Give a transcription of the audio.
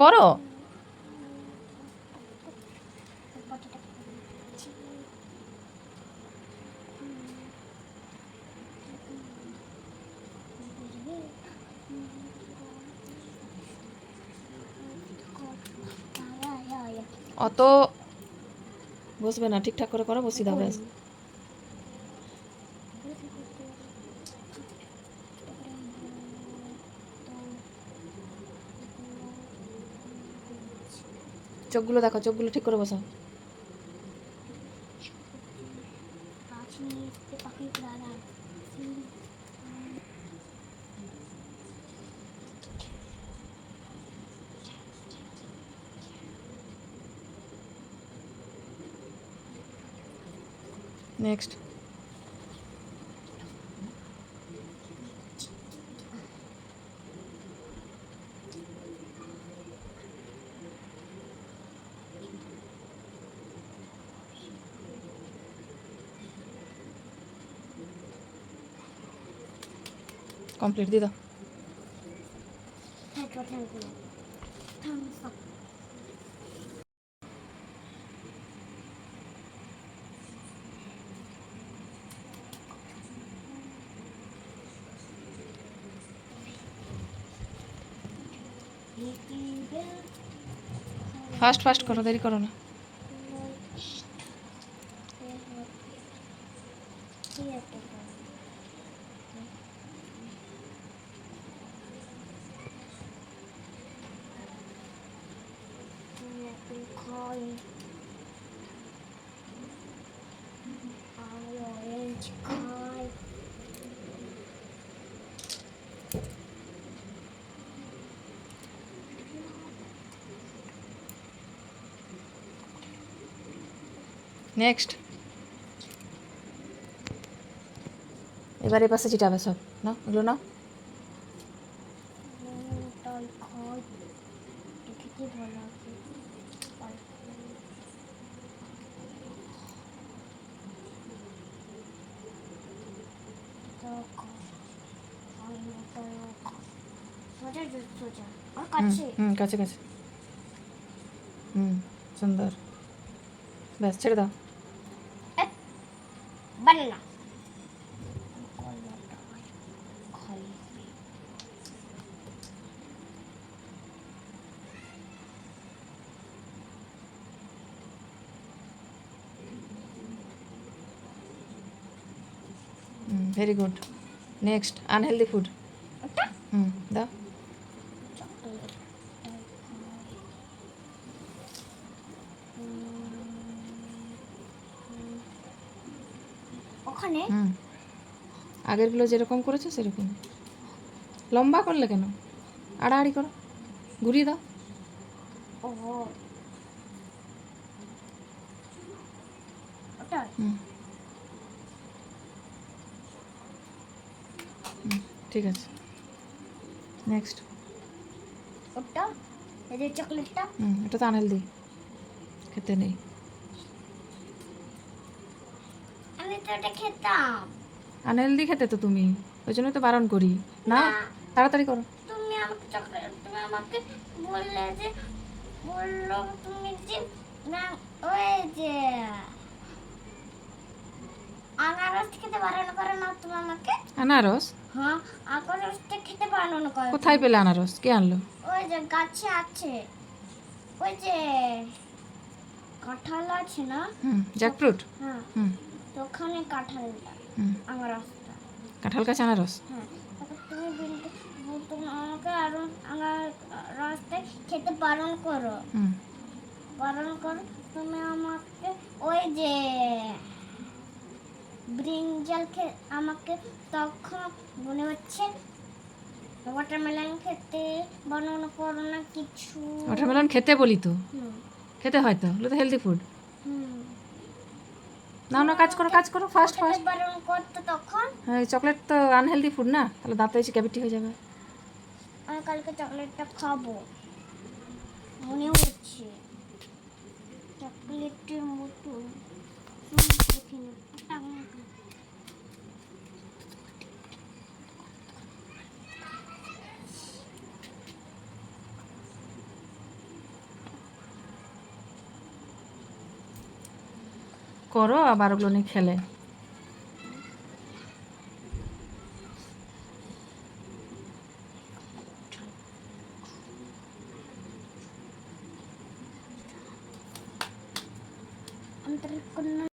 করো। অত বসবে না ঠিকঠাক করে করো বসিয়ে দাও চোখগুলো দেখো চোখগুলো ঠিক করে বসাও নেক্সট কমপ্লিট দিয়ে দাও ফাস্ট ফাস্ট করো দেরি করো না। Orange নেক্সট এবার পাশে চিটাবে সব না? এগুলো না কাছে কাছে। হুম সুন্দর। ব্যাস ছেড়ে দাও। খাই very good next unhealthy food hmm দাও। ওখানে? আগেরগুলো যেরকম করেছ সেরকম। লম্বা করলে কেন? আড়াআড়ি করো। ঘুরিয়ে দাও। ঠিক আছে। নেক্সট ওটা? এই যে চকলেটটা হুম এটা তো আনহেলদি খেতে নেই আমি তো খেতাম। আনহেলদি খেতে তো তুমি ওই জন্য তো বারণ করি। না তাড়াতাড়ি করো। তুমি আমাকে চকলেট তুমি আমাকে বললে যে বলল তুমি যে না ওই যে আনারস খেতে বারণ করো না তুমি আমাকে? আনারস? হ্যাঁ আনারসটা খেতে বারণ করো। কোথায় পেলে আনারস? কে আনলো? ওই যে গাছে আছে। ওই যে কাঁঠাল আছে না? হুম জ্যাকফ্রুট হ্যাঁ। হুম। ওখানে কাঁঠালটা আনারসটা কাঁঠাল গাছ আনারস? হ্যাঁ তুমি তুমি আমাকে আরও আমার রাস্তায় খেতে বারণ করো। বারণ করো তুমি আমাকে ওই যে ব্রিঞ্জাল খে আমাকে তখন মনে হচ্ছে ওয়াটারমেলন খেতে বারণ করো না কিছু। ওয়াটারমেলন খেতে বলি তো? খেতে হয় তো? ওগুলো তো হেলদি ফুড নাও না কাজ করো কাজ করো ফার্স্ট ফার্স্ট হ্যাঁ চকলেট তো আনহেলদি ফুড না? তাহলে দাঁতে এসে ক্যাভিটি হয়ে যাবে। আমি কালকে চকলেটটা খাব। মনে হচ্ছে। চকলেটের মতো হুম, দেখি না। ওটা আমাকে- করো আবার ওগুলো নিয়ে খেলে।